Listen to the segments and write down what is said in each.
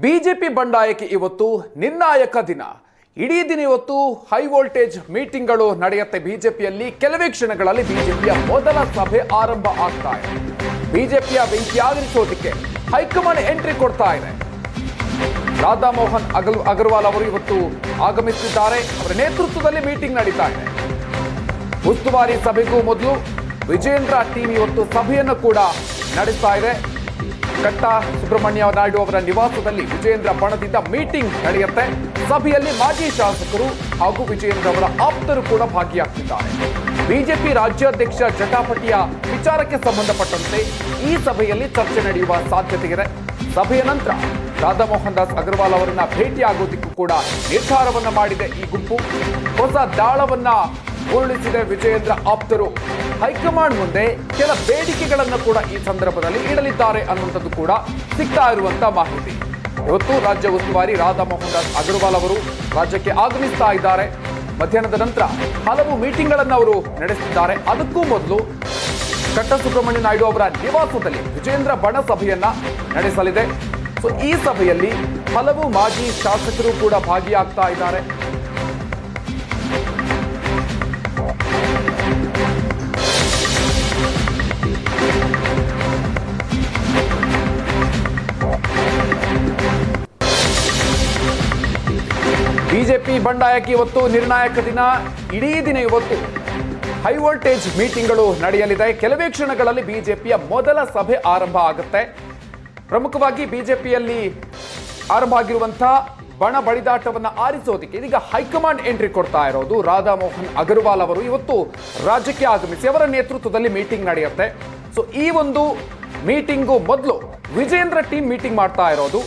BJP ಬಂಡಾಯಕ್ಕೆ ಇವತ್ತು ನಿರ್ಣಾಯಕ ದಿನ. ಇಡೀ ದಿನ ಇವತ್ತು ಹೈ ವೋಲ್ಟೇಜ್ ಮೀಟಿಂಗ್ಗಳು ನಡೆಯುತ್ತೆ. ಬಿಜೆಪಿಯಲ್ಲಿ ಕೆಲವೇ ಕ್ಷಣಗಳಲ್ಲಿ ಬಿಜೆಪಿಯ ಮೊದಲ ಸಭೆ ಆರಂಭ ಆಗ್ತಾ ಇದೆ. ಬಿಜೆಪಿಯ ಬೆಂಕಿಯಾಗಿರಿಸೋದಕ್ಕೆ ಹೈಕಮಾಂಡ್ ಎಂಟ್ರಿ ಕೊಡ್ತಾ ಇದೆ. ರಾಧಾಮೋಹನ್ ಅಗಲ್, ಅಗರ್ವಾಲ್ ಅವರು ಇವತ್ತು ಆಗಮಿಸಿದ್ದಾರೆ. ಅವರ ನೇತೃತ್ವದಲ್ಲಿ ಮೀಟಿಂಗ್ ನಡೀತಾ ಇದೆ. ಉಸ್ತುವಾರಿ ಸಭೆಗೂ ಮೊದಲು ವಿಜೇಂದ್ರ ಟೀಮ್ ಇವತ್ತು ಸಭೆಯನ್ನು ಕೂಡ ನಡೆಸ್ತಾ ಇದೆ. ಕಟ್ಟ ಸುಬ್ರಹ್ಮಣ್ಯ ನಾಯ್ಡು ಅವರ ನಿವಾಸದಲ್ಲಿ ವಿಜಯೇಂದ್ರ ಬಣದಿಂದ ಮೀಟಿಂಗ್ ನಡೆಯುತ್ತೆ. ಸಭೆಯಲ್ಲಿ ಮಾಜಿ ಶಾಸಕರು ಹಾಗೂ ವಿಜಯೇಂದ್ರ ಅವರ ಆಪ್ತರು ಕೂಡ ಭಾಗಿಯಾಗ್ತಿದ್ದಾರೆ. ಬಿಜೆಪಿ ರಾಜ್ಯಾಧ್ಯಕ್ಷ ಜಟಾಪಟಿಯ ವಿಚಾರಕ್ಕೆ ಸಂಬಂಧಪಟ್ಟಂತೆ ಈ ಸಭೆಯಲ್ಲಿ ಚರ್ಚೆ ನಡೆಯುವ ಸಾಧ್ಯತೆ ಇದೆ ಸಭೆಯ ನಂತರ ರಾಧಾ ಮೋಹನ್ ದಾಸ್ ಅಗರ್ವಾಲ್ ಅವರನ್ನ ಭೇಟಿಯಾಗೋದಿಕ್ಕೂ ಕೂಡ ನಿರ್ಧಾರವನ್ನ ಮಾಡಿದೆ ಈ ಗುಂಪು. ಹೊಸ ದಾಳವನ್ನ ಉರುಳಿಸಿದೆ ವಿಜಯೇಂದ್ರ ಆಪ್ತರು. ಹೈಕಮಾಂಡ್ ಮುಂದೆ ಕೆಲ ಬೇಡಿಕೆಗಳನ್ನು ಕೂಡ ಈ ಸಂದರ್ಭದಲ್ಲಿ ಇಡಲಿದ್ದಾರೆ ಅನ್ನುವಂಥದ್ದು ಕೂಡ ಸಿಗ್ತಾ ಇರುವಂತಹ ಮಾಹಿತಿ. ಇವತ್ತು ರಾಜ್ಯ ಉಸ್ತುವಾರಿ ರಾಧಾ ದಾಸ್ ಅಗರ್ವಾಲ್ ಅವರು ರಾಜ್ಯಕ್ಕೆ ಆಗಮಿಸ್ತಾ ಇದ್ದಾರೆ. ಮಧ್ಯಾಹ್ನದ ನಂತರ ಹಲವು ಮೀಟಿಂಗ್ಗಳನ್ನು ಅವರು ನಡೆಸಿದ್ದಾರೆ ಅದಕ್ಕೂ ಮೊದಲು ಕಟ್ಟ ಸುಬ್ರಹ್ಮಣ್ಯ ನಾಯ್ಡು ಅವರ ನಿವಾಸದಲ್ಲಿ ವಿಜೇಂದ್ರ ಬಣ ಸಭೆಯನ್ನ ನಡೆಸಲಿದೆ. ಸೊ ಈ ಸಭೆಯಲ್ಲಿ ಹಲವು ಮಾಜಿ ಶಾಸಕರು ಕೂಡ ಭಾಗಿಯಾಗ್ತಾ ಇದ್ದಾರೆ. ಬಿಜೆಪಿ ಬಂಡಾಯಕ್ಕೆ ಇವತ್ತು ನಿರ್ಣಾಯಕ ದಿನ. ಇಡೀ ದಿನ ಇವತ್ತು ಹೈ ವೋಲ್ಟೇಜ್ ಮೀಟಿಂಗ್ಗಳು ನಡೆಯಲಿದೆ. ಕೆಲವೇ ಕ್ಷಣಗಳಲ್ಲಿ ಬಿಜೆಪಿಯ ಮೊದಲ ಸಭೆ ಆರಂಭ ಆಗುತ್ತೆ. ಪ್ರಮುಖವಾಗಿ ಬಿಜೆಪಿಯಲ್ಲಿ ಆರಂಭ ಆಗಿರುವಂತಹ ಬಣ ಬಡಿದಾಟವನ್ನು ಆರಿಸೋದಕ್ಕೆ ಇದೀಗ ಹೈಕಮಾಂಡ್ ಎಂಟ್ರಿ ಕೊಡ್ತಾ ಇರೋದು. ರಾಧಾ ಮೋಹನ್ ಅಗರ್ವಾಲ್ ಅವರು ಇವತ್ತು ರಾಜ್ಯಕ್ಕೆ ಆಗಮಿಸಿ ಅವರ ನೇತೃತ್ವದಲ್ಲಿ ಮೀಟಿಂಗ್ ನಡೆಯುತ್ತೆ. ಸೊ ಈ ಒಂದು ಮೀಟಿಂಗು ಮೊದಲು ವಿಜೇಂದ್ರ ಟೀಮ್ ಮೀಟಿಂಗ್ ಮಾಡ್ತಾ ಇರೋದು.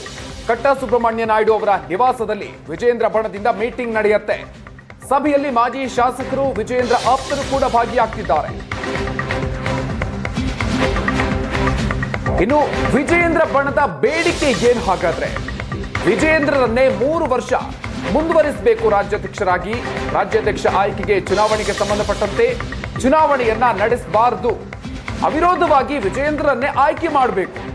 ಕಟ್ಟ ಸುಬ್ರಹ್ಮಣ್ಯ ನಾಯ್ಡು ಅವರ ನಿವಾಸದಲ್ಲಿ ವಿಜೇಂದ್ರ ಬಣದಿಂದ ಮೀಟಿಂಗ್ ನಡೆಯುತ್ತೆ. ಸಭೆಯಲ್ಲಿ ಮಾಜಿ ಶಾಸಕರು ವಿಜೇಂದ್ರ ಆಪ್ತರು ಕೂಡ ಭಾಗಿಯಾಗ್ತಿದ್ದಾರೆ. ಇನ್ನು ವಿಜೇಂದ್ರ ಬಣದ ಬೇಡಿಕೆ ಏನು ಹಾಗಾದ್ರೆ? ವಿಜೇಂದ್ರರನ್ನೇ ಮೂರು ವರ್ಷ ಮುಂದುವರಿಸಬೇಕು ರಾಜ್ಯಾಧ್ಯಕ್ಷರಾಗಿ. ರಾಜ್ಯಾಧ್ಯಕ್ಷ ಆಯ್ಕೆಗೆ ಚುನಾವಣೆಗೆ ಸಂಬಂಧಪಟ್ಟಂತೆ ಚುನಾವಣೆಯನ್ನ ನಡೆಸಬಾರದು. ಅವಿರೋಧವಾಗಿ ವಿಜೇಂದ್ರರನ್ನೇ ಆಯ್ಕೆ ಮಾಡಬೇಕು.